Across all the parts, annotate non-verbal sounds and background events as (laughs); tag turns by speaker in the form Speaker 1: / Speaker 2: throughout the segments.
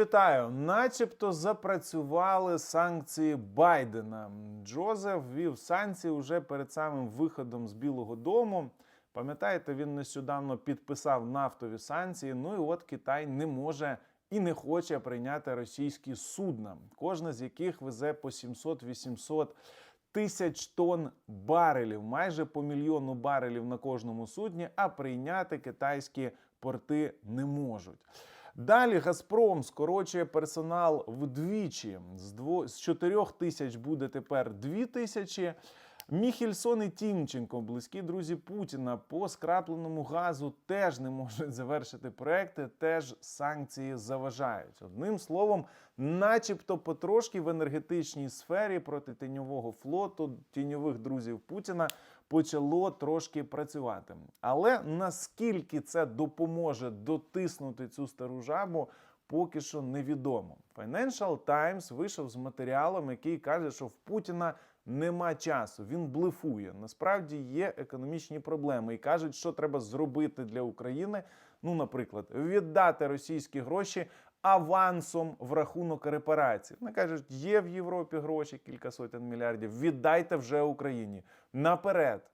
Speaker 1: Вітаю, начебто запрацювали санкції Байдена. Джозеф ввів санкції вже перед самим виходом з Білого Дому. Пам'ятаєте, він нещодавно підписав нафтові санкції. Ну і от Китай не може і не хоче прийняти російські судна, кожне з яких везе по 700-800 тисяч тонн барелів, майже по мільйону барелів на кожному судні, а прийняти китайські порти не можуть. Далі Газпром скорочує персонал вдвічі. З, дво... з 4 тисяч буде тепер 2 тисячі. Міхельсон і Тімченко, близькі друзі Путіна, по скрапленому газу теж не можуть завершити проекти, теж санкції заважають. Одним словом, начебто потрошки в енергетичній сфері проти тіньового флоту, тіньових друзів Путіна почало трошки працювати. Але наскільки це допоможе дотиснути цю стару жабу, поки що невідомо. Financial Times вийшов з матеріалом, який каже, що в Путіна нема часу. Він блефує. Насправді є економічні проблеми і кажуть, що треба зробити для України. Ну, наприклад, віддати російські гроші авансом в рахунок репарацій. Вони кажуть, є в Європі гроші, кілька сотень мільярдів. Віддайте вже Україні наперед.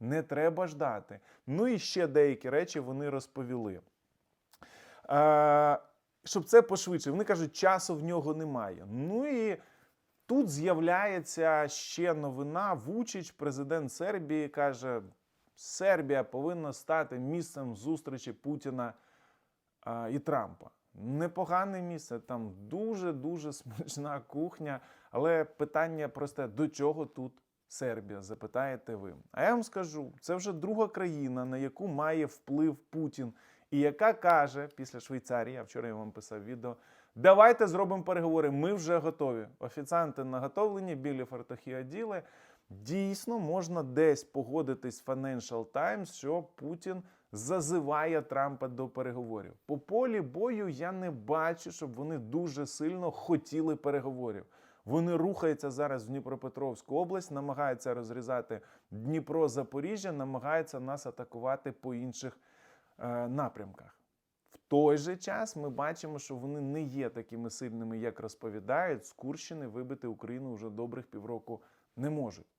Speaker 1: Не треба ждати. Ну і ще деякі речі вони розповіли. Е, щоб це пошвидше. Вони кажуть, часу в нього немає. Ну і тут з'являється ще новина. Вучич, президент Сербії, каже: Сербія повинна стати місцем зустрічі Путіна а, і Трампа. Непогане місце, там дуже-дуже (laughs) смачна кухня. Але питання просте: до чого тут Сербія? Запитаєте ви. А я вам скажу: це вже друга країна, на яку має вплив Путін, і яка каже після Швейцарії, я вчора я вам писав відео. Давайте зробимо переговори. Ми вже готові. Офіціанти наготовлені, білі фартухи оділи. Дійсно, можна десь погодитись з Financial Times, що Путін зазиває Трампа до переговорів. По полі бою я не бачу, щоб вони дуже сильно хотіли переговорів. Вони рухаються зараз в Дніпропетровську область, намагаються розрізати Дніпро, Запоріжжя, намагаються нас атакувати по інших е, напрямках. В той же час ми бачимо, що вони не є такими сильними, як розповідають. З Курщини вибити Україну вже добрих півроку не можуть.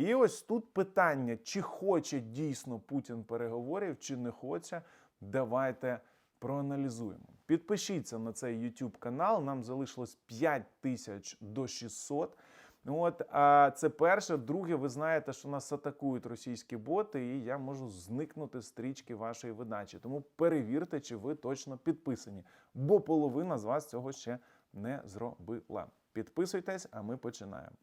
Speaker 1: І ось тут питання: чи хоче дійсно Путін переговорів, чи не хоче. Давайте проаналізуємо. Підпишіться на цей YouTube канал. Нам залишилось 5 тисяч до 600. От, а це перше. Друге, ви знаєте, що нас атакують російські боти, і я можу зникнути стрічки вашої видачі. Тому перевірте, чи ви точно підписані, бо половина з вас цього ще не зробила. Підписуйтесь, а ми починаємо.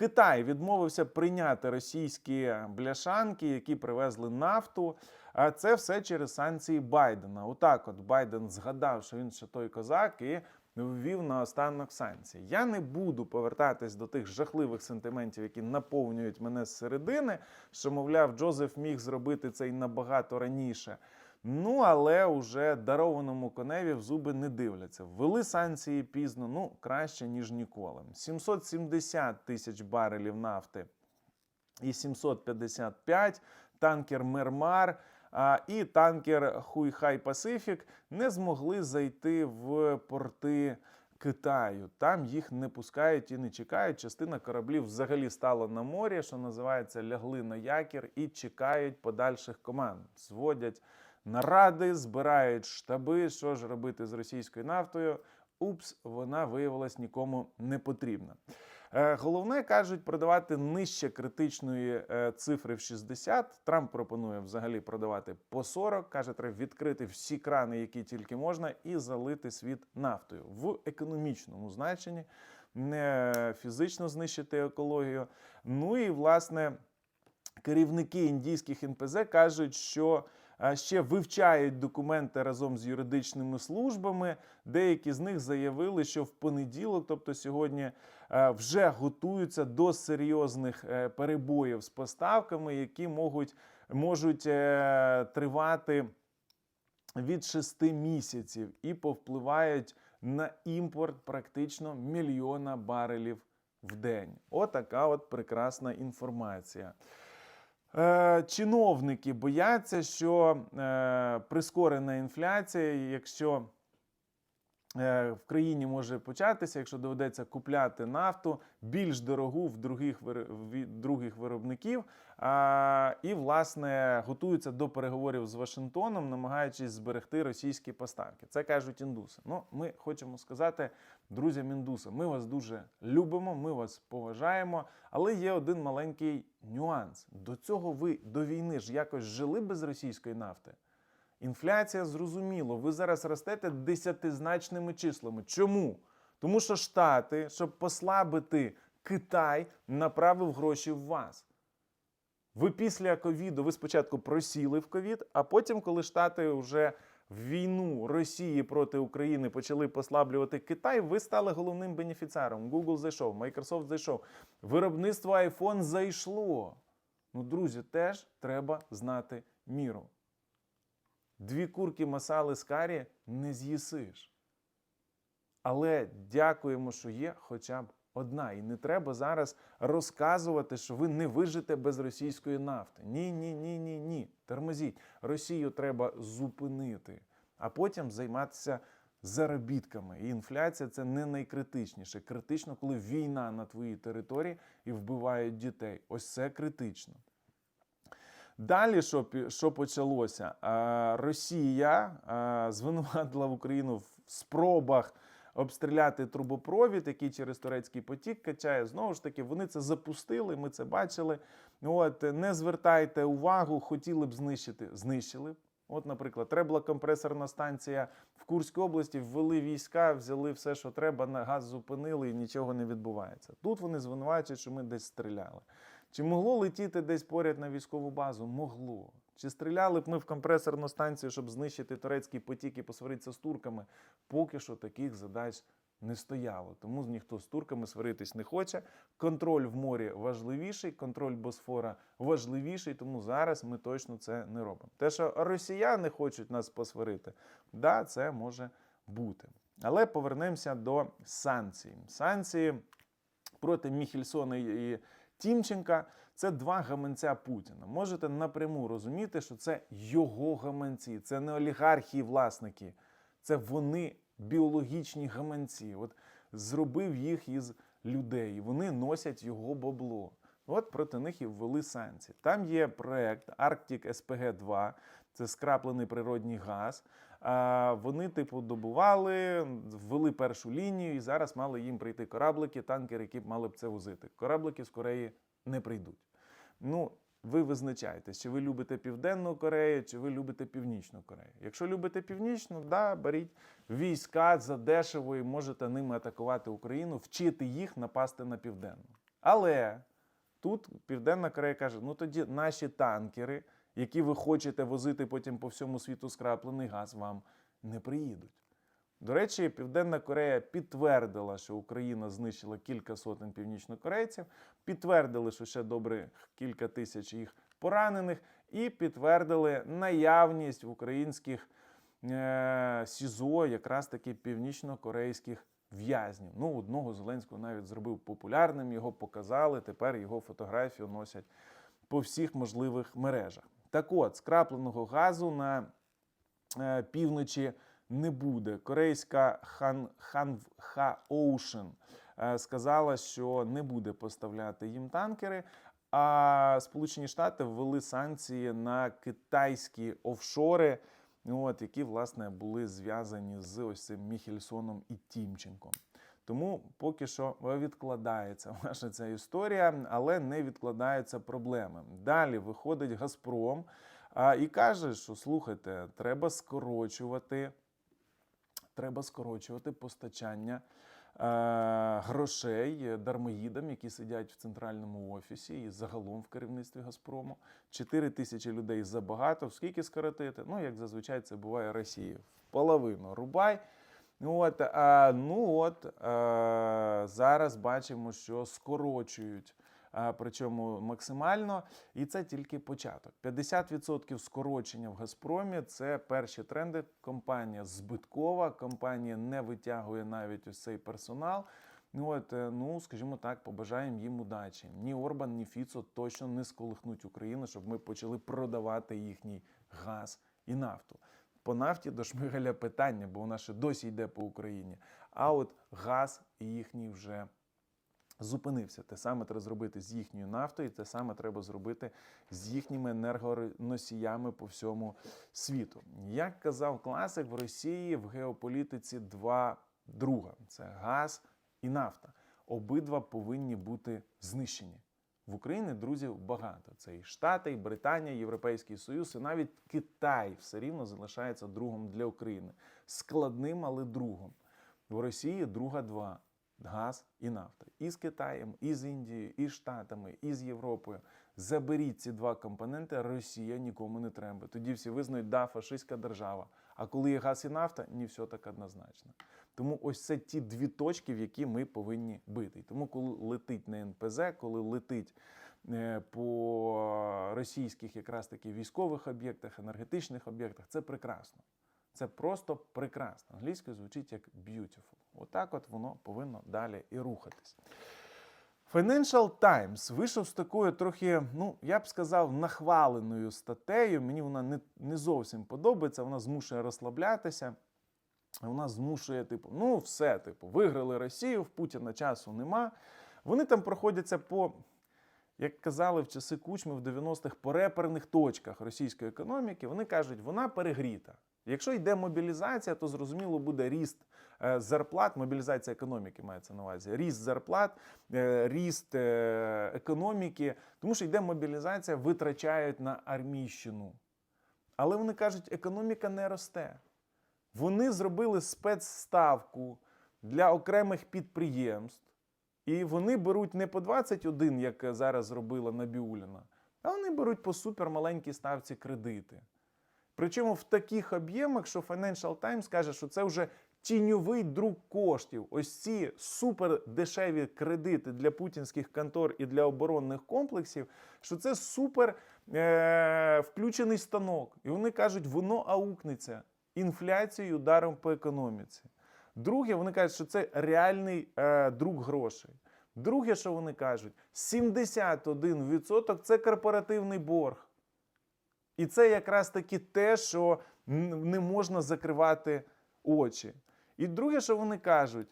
Speaker 1: Китай відмовився прийняти російські бляшанки, які привезли нафту. А це все через санкції Байдена. Отак, от Байден згадав, що він ще той козак і ввів на останок санкції. Я не буду повертатись до тих жахливих сентиментів, які наповнюють мене з середини. Що, мовляв, Джозеф міг зробити це й набагато раніше. Ну, але уже дарованому коневі в зуби не дивляться. Ввели санкції пізно, ну краще ніж ніколи. 770 тисяч барелів нафти і 755 танкер Мермар а, і танкер Хуйхай Пасифік не змогли зайти в порти. Китаю там їх не пускають і не чекають. Частина кораблів взагалі стала на морі, що називається, лягли на якір і чекають подальших команд. Зводять наради, збирають штаби. Що ж робити з російською нафтою? Упс, вона виявилась нікому не потрібна. Е, Головне кажуть продавати нижче критичної е, цифри в 60. Трамп пропонує взагалі продавати по 40. каже, треба відкрити всі крани, які тільки можна, і залити світ нафтою в економічному значенні, не фізично знищити екологію. Ну і власне керівники індійських НПЗ кажуть, що ще вивчають документи разом з юридичними службами. Деякі з них заявили, що в понеділок, тобто сьогодні, е, вже готуються до серйозних е, перебоїв з поставками, які можуть, можуть е, тривати від 6 місяців і повпливають на імпорт практично мільйона барелів в день. Отака от прекрасна інформація. Е, чиновники бояться, що е, прискорена інфляція, якщо в країні може початися, якщо доведеться купляти нафту більш дорогу в других, від других виробників. А, і, власне, готуються до переговорів з Вашингтоном, намагаючись зберегти російські поставки. Це кажуть індуси. Ну, ми хочемо сказати друзям індусам, ми вас дуже любимо, ми вас поважаємо, але є один маленький нюанс. До цього ви до війни ж якось жили без російської нафти. Інфляція зрозуміло, ви зараз ростете десятизначними числами. Чому? Тому що Штати, щоб послабити Китай, направив гроші в вас. Ви після ковіду, ви спочатку просіли в ковід, а потім, коли Штати вже в війну Росії проти України почали послаблювати Китай, ви стали головним бенефіціаром. Google зайшов, Microsoft зайшов. Виробництво iPhone зайшло. Ну, друзі, теж треба знати міру. Дві курки масали з карі не з'їсиш. Але дякуємо, що є хоча б одна. І не треба зараз розказувати, що ви не вижите без російської нафти. Ні, ні, ні, ні, ні. Тормозіть. Росію треба зупинити, а потім займатися заробітками. І інфляція це не найкритичніше. Критично, коли війна на твоїй території і вбивають дітей. Ось це критично. Далі, що, що почалося? Росія звинуватила в Україну в спробах обстріляти трубопровід, який через турецький потік качає. Знову ж таки, вони це запустили, ми це бачили. От, не звертайте увагу, хотіли б знищити, знищили. От, наприклад, треба компресорна станція в Курській області, ввели війська, взяли все, що треба, на газ зупинили і нічого не відбувається. Тут вони звинувачують, що ми десь стріляли. Чи могло летіти десь поряд на військову базу? Могло. Чи стріляли б ми в компресорну станцію, щоб знищити турецький потік і посваритися з турками? Поки що таких задач не стояло. Тому ніхто з турками сваритись не хоче. Контроль в морі важливіший, контроль Босфора важливіший, тому зараз ми точно це не робимо. Те, що росіяни хочуть нас посварити, да, це може бути. Але повернемося до санкцій. Санкції проти Міхельсона і Тімченка це два гаманця Путіна. Можете напряму розуміти, що це його гаманці, це не олігархи і власники, це вони біологічні гаманці. От зробив їх із людей. Вони носять його бабло. От проти них і ввели санкції. Там є проект Arctic SPG 2 це скраплений природній газ. Вони, типу, добували, ввели першу лінію, і зараз мали їм прийти кораблики, танкери, які б мали б це возити. Кораблики з Кореї не прийдуть. Ну, ви визначаєте, чи ви любите Південну Корею, чи ви любите Північну Корею. Якщо любите Північну, да, беріть війська задешево і можете ними атакувати Україну, вчити їх напасти на Південну. Але тут Південна Корея каже: ну тоді наші танкери, які ви хочете возити потім по всьому світу скраплений газ, вам не приїдуть. До речі, Південна Корея підтвердила, що Україна знищила кілька сотень північнокорейців, підтвердили, що ще добре кілька тисяч їх поранених, і підтвердили наявність в українських е- СІЗО якраз таки північнокорейських в'язнів. Ну, одного Зеленського навіть зробив популярним, його показали. Тепер його фотографію носять по всіх можливих мережах. Так от, скрапленого газу на е, півночі не буде. Корейська Хан, Ханвха Ocean е, сказала, що не буде поставляти їм танкери. А Сполучені Штати ввели санкції на китайські офшори, от, які власне були зв'язані з ось цим Міхельсоном і Тімченком. Тому поки що відкладається (laughs) ваша ця історія, але не відкладаються проблеми. Далі виходить Газпром і каже, що слухайте, треба скорочувати, треба скорочувати постачання е, грошей дармоїдам, які сидять в центральному офісі і загалом в керівництві Газпрому. 4 тисячі людей забагато. Скільки скоротити? Ну, як зазвичай це буває Росії. В половину рубай. От, а, ну от а, зараз бачимо, що скорочують, а, причому максимально, і це тільки початок. 50% скорочення в Газпромі це перші тренди. Компанія збиткова, компанія не витягує навіть ось цей персонал. Ну, от, е, ну, скажімо так, побажаємо їм удачі. Ні Орбан, ні Фіцо точно не сколихнуть Україну, щоб ми почали продавати їхній газ і нафту. По нафті до Шмигаля питання, бо вона ще досі йде по Україні. А от газ їхній вже зупинився. Те саме треба зробити з їхньою нафтою, те саме треба зробити з їхніми енергоносіями по всьому світу. Як казав класик, в Росії в геополітиці два друга: це газ і нафта. Обидва повинні бути знищені. В Україні друзів багато. Це і Штати, і Британія, Європейський Союз, і навіть Китай все рівно залишається другом для України. Складним, але другом. В Росії друга два газ і нафта. І з Китаєм, і з Індією, і з Штатами, і з Європою. Заберіть ці два компоненти, Росія нікому не треба. Тоді всі визнають, да, фашистська держава. А коли є газ і нафта, не все так однозначно. Тому ось це ті дві точки, в які ми повинні бити. Тому, коли летить на НПЗ, коли летить е, по російських якраз таки військових об'єктах, енергетичних об'єктах, це прекрасно. Це просто прекрасно. Англійською звучить як beautiful. Отак от воно повинно далі і рухатись. Financial Times вийшов з такою трохи, ну я б сказав, нахваленою статтею. Мені вона не, не зовсім подобається, вона змушує розслаблятися. Вона змушує, типу, ну все, типу, виграли Росію, в Путіна часу нема. Вони там проходяться по, як казали в часи Кучми в 90-х, по реперних точках російської економіки. Вони кажуть, вона перегріта. Якщо йде мобілізація, то зрозуміло буде ріст зарплат, мобілізація економіки мається на увазі, ріст зарплат, е, ріст е, економіки, тому що йде мобілізація, витрачають на армійщину. Але вони кажуть, економіка не росте. Вони зробили спецставку для окремих підприємств, і вони беруть не по 21, як зараз зробила Набіуліна, а вони беруть по супермаленькій ставці кредити. Причому в таких об'ємах, що Financial Times каже, що це вже тіньовий друк коштів. Ось ці супердешеві кредити для путінських контор і для оборонних комплексів, що це супер е- включений станок. І вони кажуть, воно аукнеться інфляцією ударом по економіці. Друге, вони кажуть, що це реальний е, друг грошей. Друге, що вони кажуть, 71% це корпоративний борг. І це якраз таки те, що не можна закривати очі. І друге, що вони кажуть,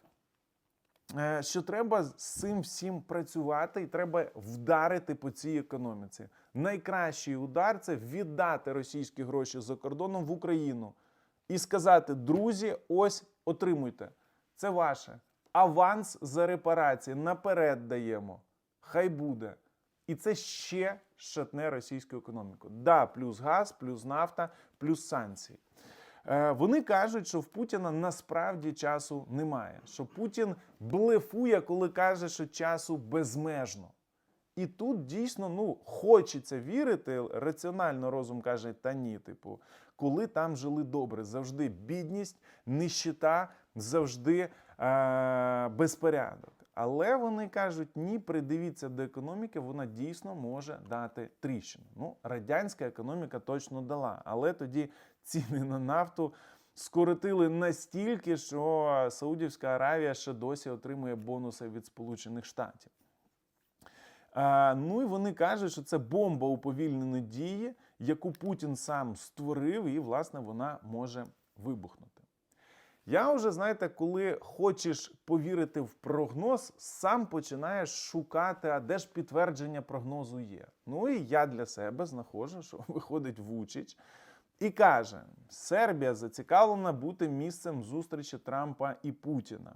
Speaker 1: е, що треба з цим всім працювати і треба вдарити по цій економіці. Найкращий удар це віддати російські гроші за кордоном в Україну і сказати: друзі, ось отримуйте. Це ваше. Аванс за репарації наперед даємо. Хай буде. І це ще шатне російську економіку. Да, плюс газ, плюс нафта, плюс санкції. Е, Вони кажуть, що в Путіна насправді часу немає. Що Путін блефує, коли каже, що часу безмежно. І тут дійсно ну, хочеться вірити. Раціонально розум каже, та ні, типу, коли там жили добре, завжди бідність, нищета, завжди е- безпорядок. Але вони кажуть, ні, придивіться до економіки, вона дійсно може дати тріщину. Ну, радянська економіка точно дала, але тоді ціни на нафту скоротили настільки, що Саудівська Аравія ще досі отримує бонуси від Сполучених Штатів. А, ну і вони кажуть, що це бомба уповільненої дії, яку Путін сам створив, і, власне, вона може вибухнути. Я вже, знаєте, коли хочеш повірити в прогноз, сам починаєш шукати, а де ж підтвердження прогнозу є. Ну і я для себе знаходжу, що (laughs) виходить Вучич і каже: Сербія зацікавлена бути місцем зустрічі Трампа і Путіна.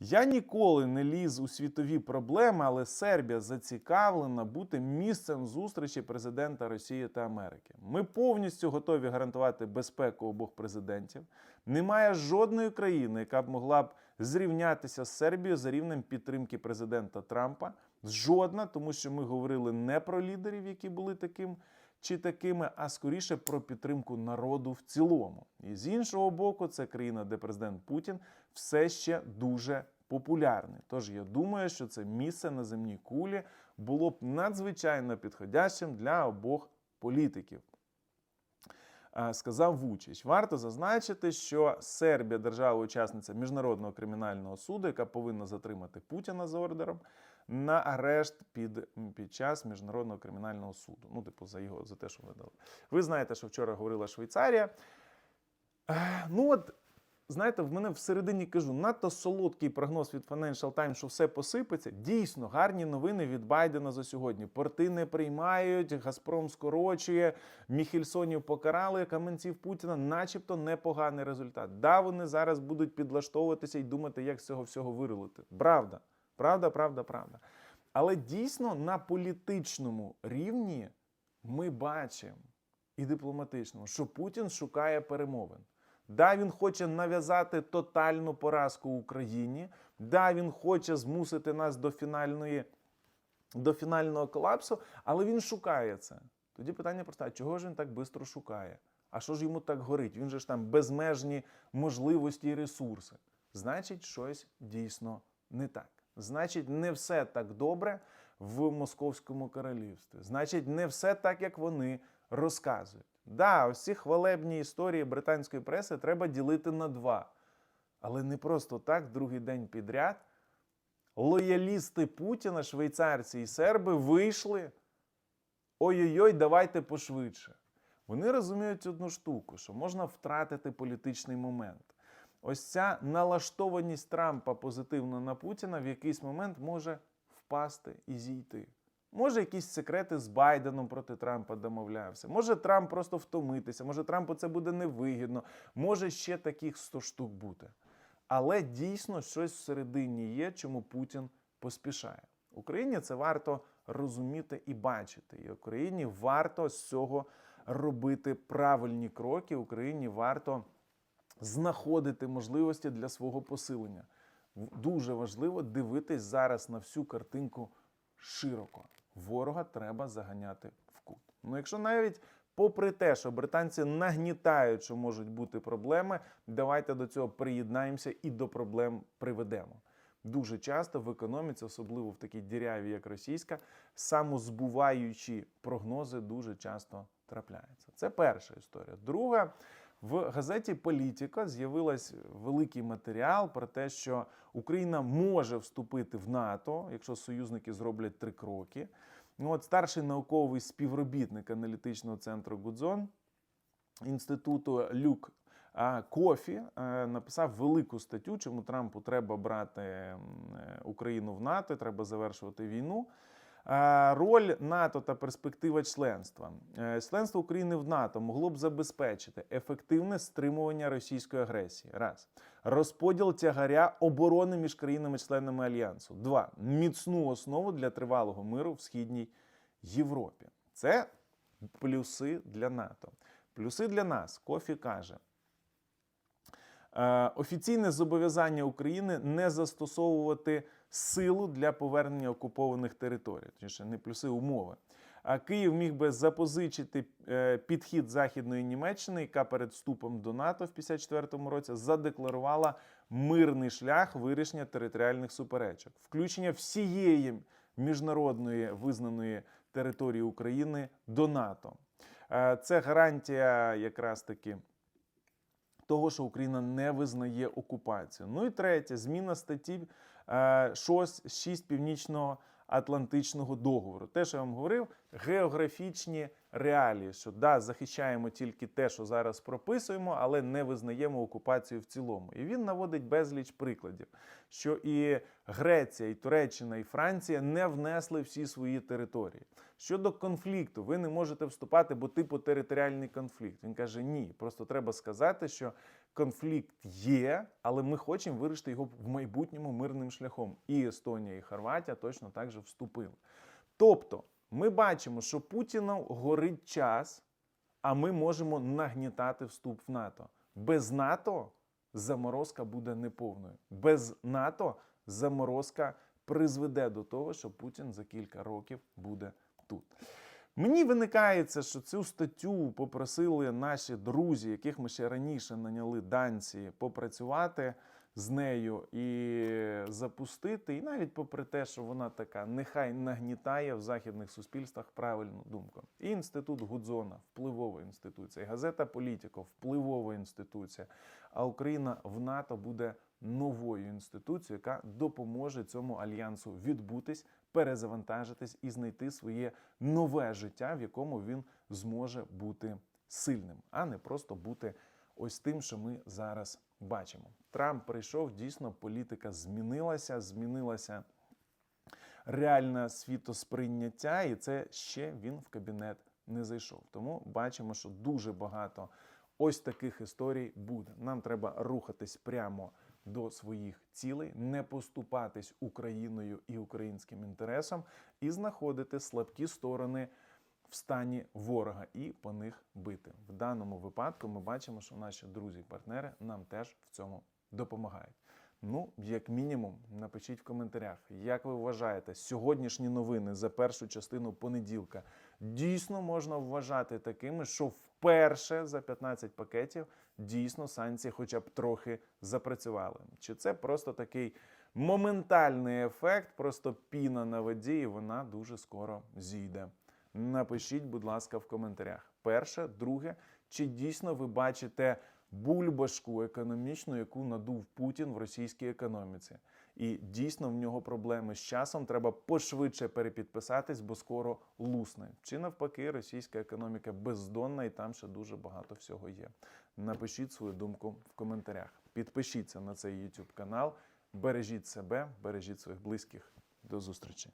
Speaker 1: Я ніколи не ліз у світові проблеми, але Сербія зацікавлена бути місцем зустрічі президента Росії та Америки. Ми повністю готові гарантувати безпеку обох президентів. Немає жодної країни, яка б могла б зрівнятися з Сербією за рівнем підтримки президента Трампа. Жодна, тому що ми говорили не про лідерів, які були таким чи такими, а скоріше про підтримку народу в цілому. І з іншого боку, це країна, де президент Путін все ще дуже популярний. Тож я думаю, що це місце на земній кулі було б надзвичайно підходящим для обох політиків. Е, Сказав Вучич. Варто зазначити, що Сербія держава-учасниця Міжнародного кримінального суду, яка повинна затримати Путіна за ордером на арешт під, під час міжнародного кримінального суду. Ну, типу, за його за те, що видали. Ви знаєте, що вчора говорила Швейцарія. Ну от, знаєте, в мене всередині кажу, надто солодкий прогноз від Financial Times, що все посипеться. Дійсно, гарні новини від Байдена за сьогодні. Порти не приймають, Газпром скорочує, Міхельсонів покарали, каменців Путіна, начебто непоганий результат. Да, вони зараз будуть підлаштовуватися і думати, як з цього всього вирулити. Правда, правда, правда, правда. Але дійсно на політичному рівні ми бачимо і дипломатичному, що Путін шукає перемовин. Да, він хоче нав'язати тотальну поразку Україні. Да, він хоче змусити нас до фінальної до фінального колапсу, але він шукає це. Тоді питання просте: чого ж він так швидко шукає? А що ж йому так горить? Він же ж там безмежні можливості і ресурси. Значить, щось дійсно не так. Значить, не все так добре в Московському королівстві. Значить, не все так, як вони розказують. Да, ось ці хвалебні історії британської преси треба ділити на два. Але не просто так, другий день підряд. Лоялісти Путіна, швейцарці і серби, вийшли. Ой-ой-ой, давайте пошвидше. Вони розуміють одну штуку, що можна втратити політичний момент. Ось ця налаштованість Трампа позитивно на Путіна в якийсь момент може впасти і зійти. Може, якісь секрети з Байденом проти Трампа домовлявся. Може, Трамп просто втомитися, може, Трампу це буде невигідно, може ще таких 100 штук бути. Але дійсно щось всередині є, чому Путін поспішає. Україні це варто розуміти і бачити. І Україні варто з цього робити правильні кроки. Україні варто знаходити можливості для свого посилення. Дуже важливо дивитись зараз на всю картинку широко. Ворога треба заганяти в кут. Ну, якщо навіть попри те, що британці нагнітають, що можуть бути проблеми, давайте до цього приєднаємося і до проблем приведемо. Дуже часто в економіці, особливо в такій діряві, як російська, самозбуваючі прогнози дуже часто трапляються. Це перша історія. Друга, в газеті Політіка з'явилась великий матеріал про те, що Україна може вступити в НАТО, якщо союзники зроблять три кроки. Ну, от старший науковий співробітник аналітичного центру Гудзон інституту Люк Кофі написав велику статтю, чому Трампу треба брати е, Україну в НАТО, треба завершувати війну. Е, Роль НАТО та перспектива членства. Е, Членство України в НАТО могло б забезпечити ефективне стримування російської агресії. Раз. Розподіл тягаря оборони між країнами-членами альянсу. Два. Міцну основу для тривалого миру в східній Європі. Це плюси для НАТО. Плюси для нас. Кофі каже. Е, Офіційне зобов'язання України не застосовувати силу для повернення окупованих територій, точніше, не плюси умови. А Київ міг би запозичити е, підхід Західної Німеччини, яка перед вступом до НАТО в 54-му році задекларувала мирний шлях вирішення територіальних суперечок, включення всієї міжнародної визнаної території України до НАТО. Е, Це гарантія якраз таки того, що Україна не визнає окупацію. Ну і третє, зміна статті е, 6, 6 Північно-Атлантичного договору. Те, що я вам говорив, географічні реалії, що да, захищаємо тільки те, що зараз прописуємо, але не визнаємо окупацію в цілому. І він наводить безліч прикладів, що і Греція, і Туреччина, і Франція не внесли всі свої території. Щодо конфлікту, ви не можете вступати, бо типу територіальний конфлікт. Він каже: ні, просто треба сказати, що конфлікт є, але ми хочемо вирішити його в майбутньому мирним шляхом. І Естонія, і Хорватія точно так же вступили. Тобто, ми бачимо, що Путіну горить час, а ми можемо нагнітати вступ в НАТО. Без НАТО заморозка буде неповною. Без НАТО заморозка призведе до того, що Путін за кілька років буде тут. Мені виникається, що цю статтю попросили наші друзі, яких ми ще раніше наняли данці, попрацювати з нею і запустити. І навіть попри те, що вона така нехай нагнітає в західних суспільствах правильну думку. І інститут Гудзона, впливова інституція, газета Політіко, впливова інституція. А Україна в НАТО буде новою інституцією, яка допоможе цьому альянсу відбутись, перезавантажитись і знайти своє нове життя, в якому він зможе бути сильним, а не просто бути ось тим, що ми зараз бачимо. Трамп прийшов, дійсно, політика змінилася, змінилася реальне світосприйняття, і це ще він в кабінет не зайшов. Тому бачимо, що дуже багато ось таких історій буде. Нам треба рухатись прямо до своїх цілей, не поступатись Україною і українським інтересам, і знаходити слабкі сторони в стані ворога і по них бити. В даному випадку ми бачимо, що наші друзі і партнери нам теж в цьому допомагають. Ну, як мінімум, напишіть в коментарях, як ви вважаєте, сьогоднішні новини за першу частину понеділка дійсно можна вважати такими, що вперше за 15 пакетів дійсно санкції хоча б трохи запрацювали? Чи це просто такий моментальний ефект, просто піна на воді, і вона дуже скоро зійде? Напишіть, будь ласка, в коментарях. Перше, друге, чи дійсно ви бачите бульбашку економічну, яку надув Путін в російській економіці? І дійсно в нього проблеми з часом. Треба пошвидше перепідписатись, бо скоро лусне. Чи навпаки, російська економіка бездонна, і там ще дуже багато всього є. Напишіть свою думку в коментарях. Підпишіться на цей YouTube канал. Бережіть себе, бережіть своїх близьких. До зустрічі.